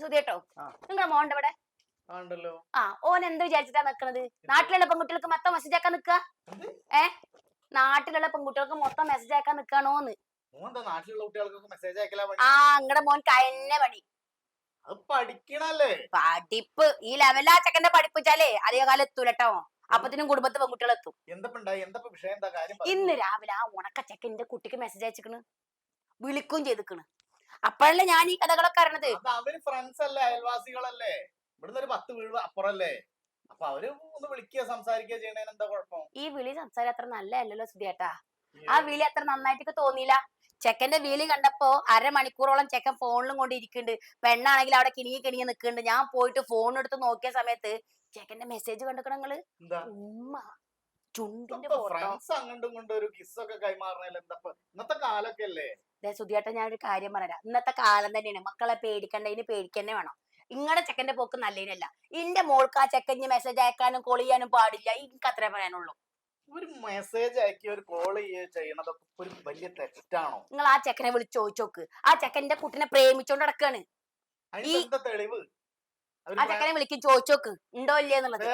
സുധിയേട്ടോ നിങ്ങളുടെ നിങ്ങളെ മോണ്ട് ഇവിടെ? ആണ്ടല്ലോ ആ ഓൻ എന്ത് വിചാരിച്ചിട്ടാ നിക്കണത്? നാട്ടിലുള്ള പെൺകുട്ടികൾക്ക് മൊത്തം മെസ്സേജ് ആക്കാൻ നിക്ക? എന്ത്? ഏ? നാട്ടിലുള്ള പെൺകുട്ടികൾക്ക് മൊത്തം മെസ്സേജ് ആക്കാൻ നിക്കാണോന്ന്? ആ നിങ്ങടെ മോൻ കഴിഞ്ഞ പണി. അത് പഠിക്കണല്ലേ? പഠിപ്പ്. ഈ ലെവലാ ചെക്കന്റെ പഠിപ്പിച്ചാലേ അധിക കാലം എത്തൂലട്ടോ. അപ്പത്തിനും കുടുംബത്തെ പറ. ഇന്ന് രാവിലെ ആ ഉണക്ക ചെക്കന്റെ കുട്ടിക്ക് മെസ്സേജ് അയച്ചിക്കണ്. വിളിക്കുകയും ചെയ്തിക്കണ്. അപ്പോഴല്ലേ ഞാൻ ഈ കഥകളൊക്കെ അറിയണത്? അവർ ഫ്രണ്ട്സ് അല്ലേ അയൽവാസികളല്ലേ? ഇവിടുന്ന് ഒരു പത്ത് വീട് അപ്പുറല്ലേ? അപ്പൊ അവർ ഒന്ന് വിളിക്കുക സംസാരിക്കുക ചെയ്യണേന് എന്താ കുഴപ്പം? ഈ വിളി സംസാരം അത്ര നല്ലതല്ലല്ലോ സുധിയേട്ടാ. ആ വിളി അത്ര നന്നായിട്ട് തോന്നിയില്ല. ചെക്കന്റെ വീലി കണ്ടപ്പോ അരമണിക്കൂറോളം ചെക്കൻ ഫോണിലും കൊണ്ട് ഇരിക്കുന്നുണ്ട് പെണ്ണാണെങ്കിൽ അവിടെ കിണിങ്ങി കിണിങ്ങി നിൽക്കുന്നുണ്ട് ഞാൻ പോയിട്ട് ഫോൺ എടുത്ത് നോക്കിയ സമയത്ത് ചെക്കന്റെ മെസ്സേജ് കണ്ടിക്കണ നിങ്ങൾ? ഉമ്മ ചുണ്ടിന്റെ ഫോട്ടോ അങ്ങോട്ടും ഒരു കിസ് ഒക്കെ കൈമാറണല്ലേ എന്താ ഇന്നത്തെ കാലൊക്കെ അല്ലേ? സുധിയേട്ട ഞാൻ ഒരു കാര്യം പറയാം ഇന്നത്തെ കാലം തന്നെയാണ്. മക്കളെ പേടിക്കണ്ടതിന് പേടിക്കന്നെ വേണം. ഇങ്ങടെ ചെക്കന്റെ പോക്ക് നല്ലതിനല്ല. ഇന്റെ മോൾക്ക് ആ ചെക്കഞ്ഞ് മെസ്സേജ് അയക്കാനും കോൾ ചെയ്യാനും പാടില്ല. എനിക്ക് അത്രേ പറയാനുള്ളൂ. ഒരു മെസ്സേജ് അയക്കി ഒരു കോൾ ചെയ്യണത് ഒരു വലിയ തെറ്റാണോ? നിങ്ങൾ ആ ചെക്കനെ വിളിച്ച് ചോദിച്ചോക്ക്. ആ ചെക്കന്റെ കുട്ടിനെ പ്രേമിച്ചോണ്ട് നടക്കാണ്. തെളിവ്? ആ ചെക്കനെ വിളിക്കും ചോദിച്ചോക്ക്. ഉണ്ടോ ഇല്ലേ എന്നുള്ളത്.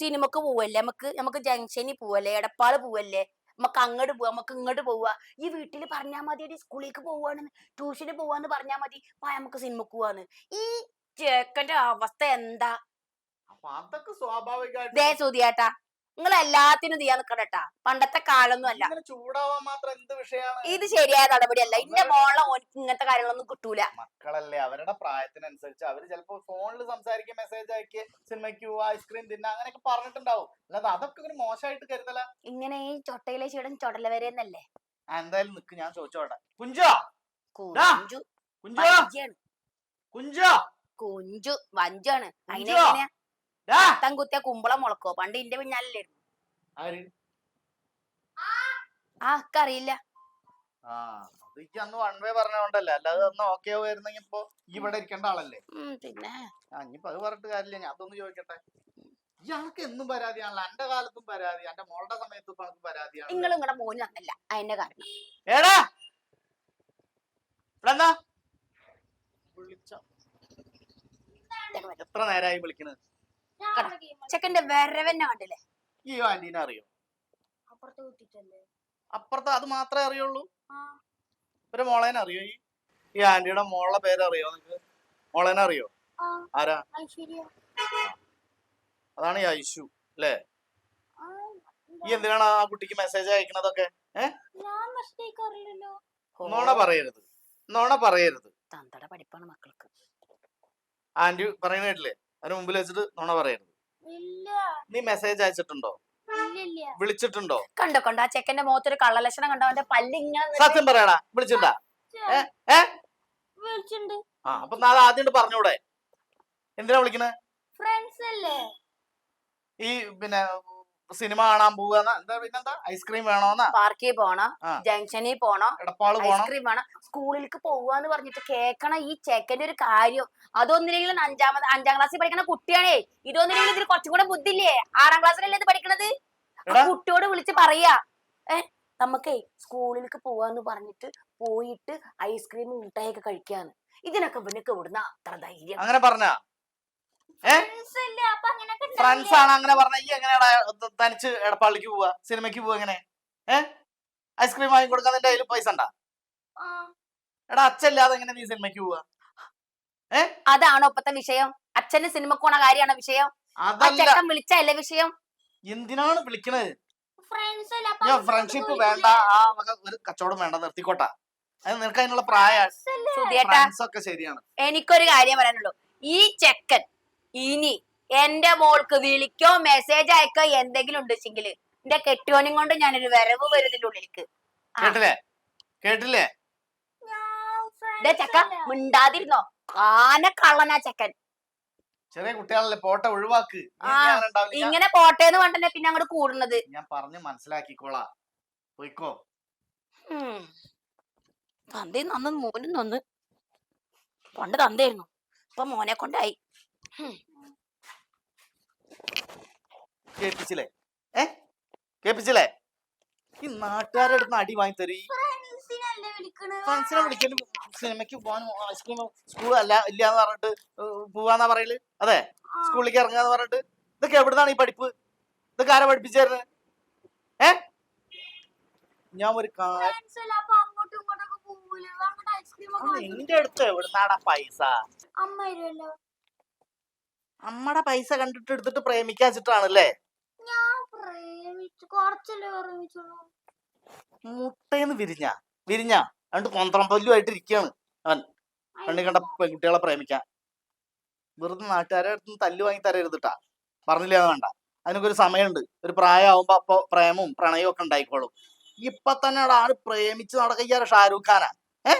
സിനിമക്ക് പോവല്ലേ? നമുക്ക് നമുക്ക് ജംഗ്ഷനിൽ പോവല്ലേ? എടപ്പാൾ പോവല്ലേ? നമുക്ക് അങ്ങോട്ട് പോവാ നമുക്ക് ഇങ്ങോട്ട് പോവാ. ഈ വീട്ടിൽ പറഞ്ഞാൽ മതി സ്കൂളിലേക്ക് പോവാണ് ട്യൂഷന് പോവാന്ന് പറഞ്ഞാൽ മതി വാ നമുക്ക് സിനിമക്ക് പോവാന്ന്. ഈ ചേക്കന്റെ അവസ്ഥ എന്താ? അതൊക്കെ സ്വാഭാവികമായിട്ട് ദേ നിങ്ങൾ എല്ലാത്തിനും ചെയ്യാൻ നിക്കണട്ടാ പണ്ടത്തെ കാലൊന്നും അല്ല. ചൂടാവാൻ മാത്രം എന്ത് വിഷയമാണ്? ഇത് ശരിയായ നടപടിയല്ല ഇന്റെ മോളെ ഓനിക്ക് ഇങ്ങനത്തെ കാര്യങ്ങളൊന്നും കിട്ടൂല. മക്കളല്ലേ അവരുടെ പ്രായത്തിനനുസരിച്ച് അവർ ചിലപ്പോ ഫോണിൽ സംസാരിക്കുക മെസ്സേജ് അയക്കുക സിനിമയ്ക്ക് പോവാ ഐസ്ക്രീം തിന്ന അങ്ങനെയൊക്കെ പറഞ്ഞിട്ടുണ്ടാവും. അല്ലാതെ അതൊക്കെ ഒരു മോശമായിട്ട് കരുതല. ഇങ്ങനെ ഈ ചൊട്ടയിലെ ചീടൻ ചൊടല വരെ എന്നല്ലേ എന്തായാലും നിക്ക് ഞാൻ ചോദിച്ചോട്ടെ. കുഞ്ചോ! കുഞ്ചു. കുഞ്ചു! കുഞ്ചു! കുഞ്ചോ. വഞ്ചാണ് അങ്ങനെ അതിനെങ്ങനെയാ? തൻ കുത്തിയ കുമ്പളം മുളക്കോ? പണ്ട് ഇന്റെ പിന്നാലല്ലേ. ആര്? ആ അറിയില്ല പിന്നെ. ഇയാൾക്ക് എന്നും പരാതിയാണല്ലോ. എന്റെ കാലത്തും പരാതി എന്റെ മോളുടെ സമയത്തും പരാതിയാണ് നിങ്ങൾ നിങ്ങളുടെ അതിന്റെ കാരണം. ഏടാ. എത്ര നേരമായി വിളിക്കണത്? ചെക്കന്റെ വരവെന്നെ കണ്ടില്ലേ? ഈ ആന്റീനെ അറിയോ? അപ്പുറത്ത് കുത്തിട്ടല്ലേ അപ്പുറത്ത് അത് മാത്രമേ അറിയുള്ളൂ. ഒരു മോളേനെ അറിയോ? ഈ ഈ ആന്റിയുടെ മോളുടെ പേര് അറിയോ നിനക്ക് മോളേനെ അറിയോ? ആരാ? അതാണ് ഈ ഐഷു അല്ലേ? ഈ എന്തിനാണ് ആ കുട്ടിക്ക് മെസ്സേജ് അയക്കണതൊക്കെ? നോണ പറയരുത്. നോണ പറയരുത്. തന്തട പഠിപ്പാണ് മക്കൾക്ക്. ആന്റി പറയുന്നില്ലേ കേട്ടില്ലേ? അതിന് മുമ്പിൽ വെച്ചിട്ട് നോണ പറയരുത്. നീ മെസ്സേജ് അയച്ചിട്ടുണ്ടോ? വിളിച്ചിട്ടുണ്ടോ? കണ്ടോ കണ്ടോ ആ ചെക്കന്റെ മുഖത്തൊരു കള്ളലക്ഷണം കണ്ടോ? അവന്റെ പല്ല് സത്യം പറയടാ ഏ ആ അപ്പൊ നാളെ ആദ്യം പറഞ്ഞൂടെ. എന്തിനാ വിളിക്കണേ? ഫ്രണ്ട്സ് അല്ലേ? ഈ പിന്നെ സിനിമ കാണാൻ പോവാന്നാ എന്താ പിന്നെന്താ? ഐസ്ക്രീം വേണോന്ന? പാർക്കിൽ പോണം ജംഗ്ഷനിൽ പോണോ എടപ്പാൾ ഐസ്ക്രീം വേണം. സ്കൂളിലേക്ക് പോവാന്ന് പറഞ്ഞിട്ട് കേക്കണ ഈ ചെക്കന്റെ ഒരു കാര്യം. അതൊന്നില്ലെങ്കിലും അഞ്ചാമത് അഞ്ചാം ക്ലാസ്സിൽ പഠിക്കണ കുട്ടിയാണേ. ഇതൊന്നില്ലെങ്കിലും ഇതിൽ കുറച്ചും കൂടെ ബുദ്ധില്ലേ ആറാം ക്ലാസ്സിലല്ലേ ഇത് പഠിക്കണത്? കുട്ടിയോട് വിളിച്ച് പറയാ. ഏ നമുക്കേ സ്കൂളിലേക്ക് പോവാന്ന് പറഞ്ഞിട്ട് പോയിട്ട് ഐസ്ക്രീം മുട്ടായൊക്കെ കഴിക്കാന്ന്. ഇതിനൊക്കെ ഇവനൊക്കെ വിടുന്ന അത്ര ധൈര്യം? അങ്ങനെ പറഞ്ഞാ? ഫ്രണ്ട്സ് ആണ് അങ്ങനെ പറഞ്ഞ ഈ എങ്ങനെയാടാ തനിച്ച് എടപ്പാളിക്ക് പോവാ സിനിമയ്ക്ക് പോവാ എങ്ങനെ ഏഹ് ഐസ്ക്രീം വാങ്ങി കൊടുക്കാൻ നിന്റെ കയ്യിൽ പൈസ ഉണ്ടാ? എടാ അച്ഛല്ലാതെ എങ്ങനെ നീ സിനിമയ്ക്ക് പോവാ? ഏഹ് അതാണോ ഇപ്പത്തെ വിഷയം? അച്ഛന് സിനിമക്ക് പോണ കാര്യമാണോ വിഷയം? അച്ഛൻ വിളിച്ചല്ലേ വിഷയം? എന്തിനാണ് വിളിക്കണത്? ഞാൻ ഫ്രണ്ട്ഷിപ്പ് വേണ്ട. ആ ഒരു കച്ചവടം വേണ്ട നിർത്തിക്കോട്ടാ. അത് നിനക്ക് അതിനുള്ള പ്രായ. ഒക്കെ ശരിയാണ്. എനിക്കൊരു കാര്യം പറയാനുള്ളൂ. ഈ ചെക്കൻ ഇനി എന്റെ മോൾക്ക് വിളിക്കോ മെസ്സേജ് അയക്കോ എന്തെങ്കിലും ഉണ്ടെങ്കിൽ എന്റെ കെട്ടിയോനും കൊണ്ട് ഞാനൊരു വരവ് വരുന്നതിന്റെ ഉള്ളിലേക്ക്. കേട്ടില്ലേ? കേട്ടില്ലേ? ചക്ക. മിണ്ടാതിരുന്നോ? ആന കള്ളനാ ചക്കൻ. ചെറിയ കുട്ടികളല്ലേ പോട്ടെ ഒഴിവാക്ക്. ഇങ്ങനെ പോട്ടേന്ന് പറഞ്ഞല്ലേ പിന്നെ അങ്ങോട്ട് കൂടുന്നത്. ഞാൻ പറഞ്ഞ് മനസ്സിലാക്കിക്കോളാ. പോയിക്കോ. തന്തേ തന്തയും നന്ന് മോനും നന്ന് പണ്ട് തന്തയായിരുന്നു. ഇപ്പൊ മോനെ കൊണ്ടായി. കേൾപ്പിച്ചില്ലേ? ഏ? കേൾപ്പിച്ചില്ലേ? ഈ നാട്ടുകാരുടെ അടുത്ത് അടി വാങ്ങി തരും. ഫ്രണ്ട്സിനെ വിളിക്കലും സിനിമയ്ക്ക് പോകാനും ഐസ്ക്രീം സ്കൂൾ അല്ല ഇല്ല എന്ന് പറഞ്ഞിട്ട് പോവാന്നാ പറയൽ. അതെ. സ്കൂളിലേക്ക് ഇറങ്ങാന്ന് പറഞ്ഞിട്ട്. ഇതൊക്കെ എവിടുന്നാണ് ഈ പഠിപ്പ്? ഇതൊക്കെ ആരാ പഠിപ്പിച്ചേരുന്നത് ഏ? ഞാൻ ഒരു നിന്റെ അടുത്ത് എവിടുന്നാടാ പൈസ? അമ്മ അമ്മടെ പൈസ കണ്ടിട്ട് എടുത്തിട്ട് പ്രേമിക്കാച്ചിട്ടാണല്ലേ ഞാൻ പ്രേമിച്ചു. കുറച്ചല്ലേ പ്രേമിച്ചുള്ളൂ. മുട്ടേന്ന് വിരിഞ്ഞ വിരിഞ്ഞ. എന്നിട്ട് കൊന്തളം പല്ലുമായിട്ട് ഇരിക്കുകയാണ് കണ്ണി കണ്ട പെൺകുട്ടികളെ പ്രേമിക്കാൻ വെറുതെ നാട്ടുകാരെ അടുത്ത് തല്ല് വാങ്ങി തരരുതിട്ടാ. പറഞ്ഞില്ല പറഞ്ഞില്ലേ വേണ്ട. അതിനൊക്കെ ഒരു സമയമുണ്ട്. ഒരു പ്രായമാകുമ്പോ അപ്പൊ പ്രേമവും പ്രണയവും ഒക്കെ ഉണ്ടായിക്കോളും. ഇപ്പൊ തന്നെ ആൾ പ്രേമിച്ച് നടക്കാറ് ഷാരൂഖ് ഖാനാ. ഏ?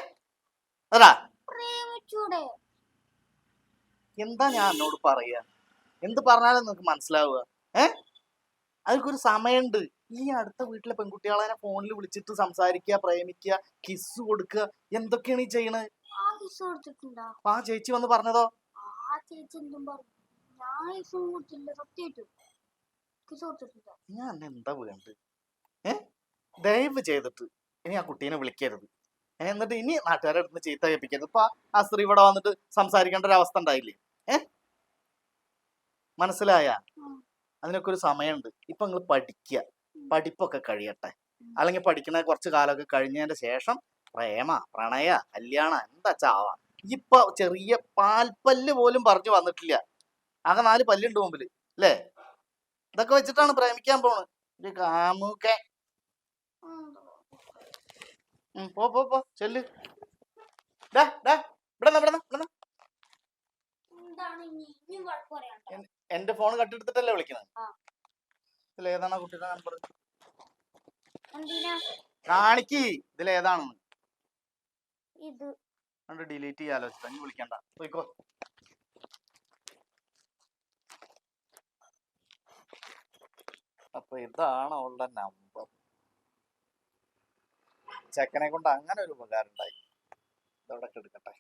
അതാ. പ്രേമിച്ചൂടെ. എന്താ ഞാൻ എന്നോട് പറയുക എന്ത് പറഞ്ഞാലും നിങ്ങൾക്ക് മനസ്സിലാവുക. ഏ? അതൊക്കെ ഒരു സമയമുണ്ട് ഈ അടുത്ത വീട്ടിലെ പെൺകുട്ടികളെ ഫോണിൽ വിളിച്ചിട്ട് സംസാരിക്കുക പ്രേമിക്കുക കിസ് കൊടുക്കുക എന്തൊക്കെയാണ് ഈ ചെയ്യണത് ആ ചേച്ചി വന്ന് പറഞ്ഞതോ? ഞാൻ എന്താ വേണ്ടത്? ഏ? ദയവ് ചെയ്തിട്ട് ഇനി ആ കുട്ടീനെ വിളിക്കരുത്. എന്നിട്ട് ഇനി നാട്ടുകാരെ അടുത്ത് ചീത്ത കേൾപ്പിക്കരുത്. ഇപ്പൊ ആ സ്ത്രീ ഇവിടെ വന്നിട്ട് സംസാരിക്കേണ്ട ഒരു അവസ്ഥ ഉണ്ടായില്ലേ? മനസ്സിലായ. അതിനൊക്കെ ഒരു സമയമുണ്ട്. ഇപ്പൊ നിങ്ങൾ പഠിക്കുക പഠിപ്പൊക്കെ കഴിയട്ടെ. അല്ലെങ്കിൽ പഠിക്കുന്ന കുറച്ച് കാലമൊക്കെ കഴിഞ്ഞതിന്റെ ശേഷം പ്രേമ പ്രണയ കല്യാണ എന്താ ചാവാ. ഇപ്പൊ ചെറിയ പാൽപ്പല്ല് പോലും പറഞ്ഞു വന്നിട്ടില്ല. ആകെ നാല് പല്ലുണ്ട് മുമ്പിൽ അല്ലേ ഇതൊക്കെ വെച്ചിട്ടാണ് പ്രേമിക്കാൻ പോണ് ഒരു കാമുക്കെ പോ പോ ചെല്ല്. ഡാ ഡാ. ഇവിടെ ഇവിടെ ഇവിടെ എന്താണ് ഇനി ഇനി വഴക്ക് പറയാൻ എന്റെ ഫോൺ കട്ടെടുത്തിട്ടല്ലേ വിളിക്കണത് ആ. ഇതിൽ ഏതാണ് കുട്ടിയുടെ നമ്പർ കാണിക്ക് ഇതിൽ ഏതാണെന്ന് ഇത്. കണ്ട് ഡിലീറ്റ് ചെയ്യാലോ ഞാൻ വിളിക്കണ്ട. പോയിക്കോ. അപ്പൊ ഇതാണ് അവളുടെ നമ്പർ ചെക്കനെ കൊണ്ട് അങ്ങനെ ഒരു ഉപകാരം ഉണ്ടായി. ഇതവിടെ എടുക്കട്ടെ